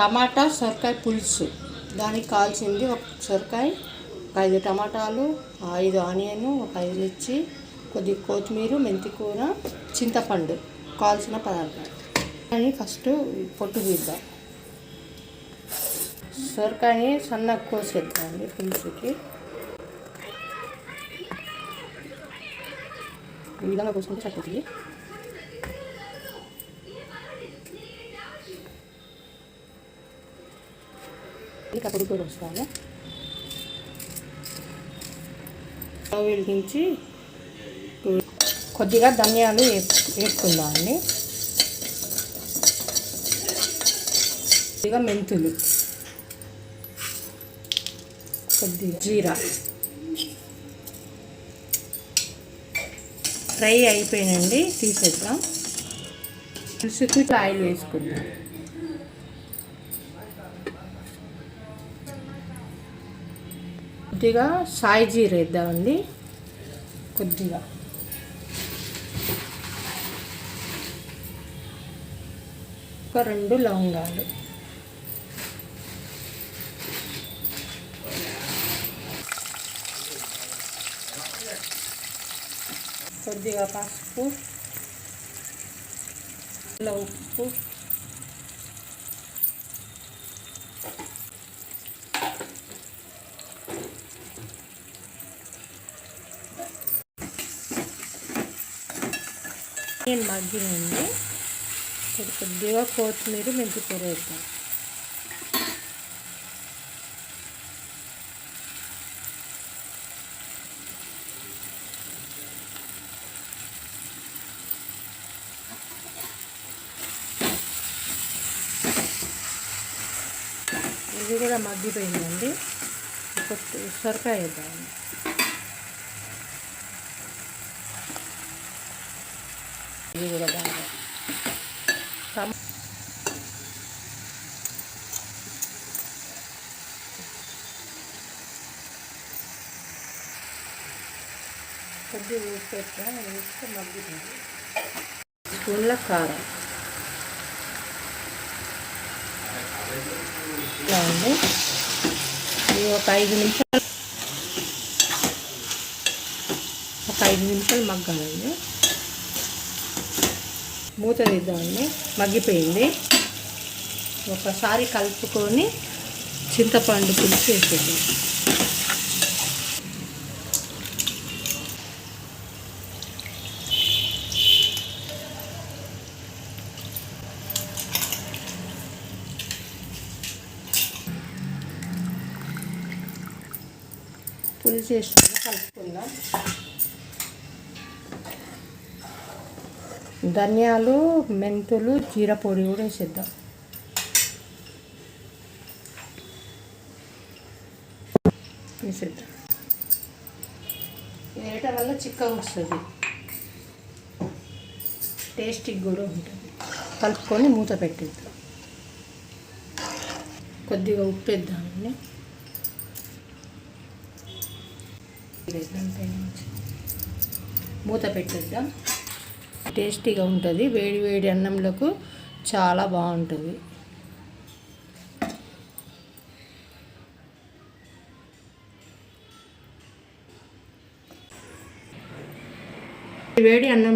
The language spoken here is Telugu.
టమాటా సొరకాయ పులుసు. దానికి కావాల్సింది ఒక సొరకాయ ఒక ఐదు టమాటాలు ఐదు ఆనియన్ ఒక ఐదు మిర్చి కొద్ది కొత్తిమీర మెంతి కూర చింతపండు కావాల్సిన పదార్థాలు. అని ఫస్ట్ పొట్టు తీద్దాం. సొరకాయని సన్నగా కోసేద్దామండి పులుసుకి. ఈ విధంగా కోసుకుంటే సరిపోతుంది. ఇంకా పొడి వస్తాను వెలిగించి కొద్దిగా ధనియాలు వేసు వేసుకుందామండి. కొద్దిగా మెంతులు. కొద్దిగా జీరా. ఫ్రై అయిపోయినండి తీసేద్దాం. పులుసుకి ఆయిల్ వేసుకుందాం. కొద్దిగా సాయి జీర వేద్దామండి. కొద్దిగా. ఒక రెండు లవంగాలు. కొద్దిగా పసుపు ఉప్పు నేను మగ్గినండి ఇప్పుడు కొద్దిగా కొత్తిమీర మెంతి కూర వేద్దాం. ఇది కూడా మగ్గిపోయిందండి కొత్త సొరకాయ వేద్దాం. ఇది కూడా బాగా. కొద్దిగా ఉప్పు పెట్టా వేస్తే మగ్గుతుంది. స్పూన్ల కారం. ఇట్లా ఉంది. ఇది ఒక ఐదు నిమిషాలు ఒక ఐదు నిమిషాలు మగ్గాలండి మూత తీద్దామండి మగ్గిపోయింది. ఒకసారి కలుపుకొని చింతపండు పులుసు వేసేది పులుసు వేసుకొని కలుపుకుందాం. ధనియాలు మెంతులు జీర పొడి కూడా వేసేద్దాం. వేసేద్దాం. వేయటం వల్ల చిక్కగా వస్తుంది. టేస్టీ కూడా ఉంటుంది. కలుపుకొని మూత పెట్టేద్దాం. కొద్దిగా ఉప్పు వేద్దామండి. మూత పెట్టేద్దాం. టేస్టీగా ఉంటుంది. వేడి వేడి అన్నంలకు చాలా బాగుంటుంది. వేడి అన్నం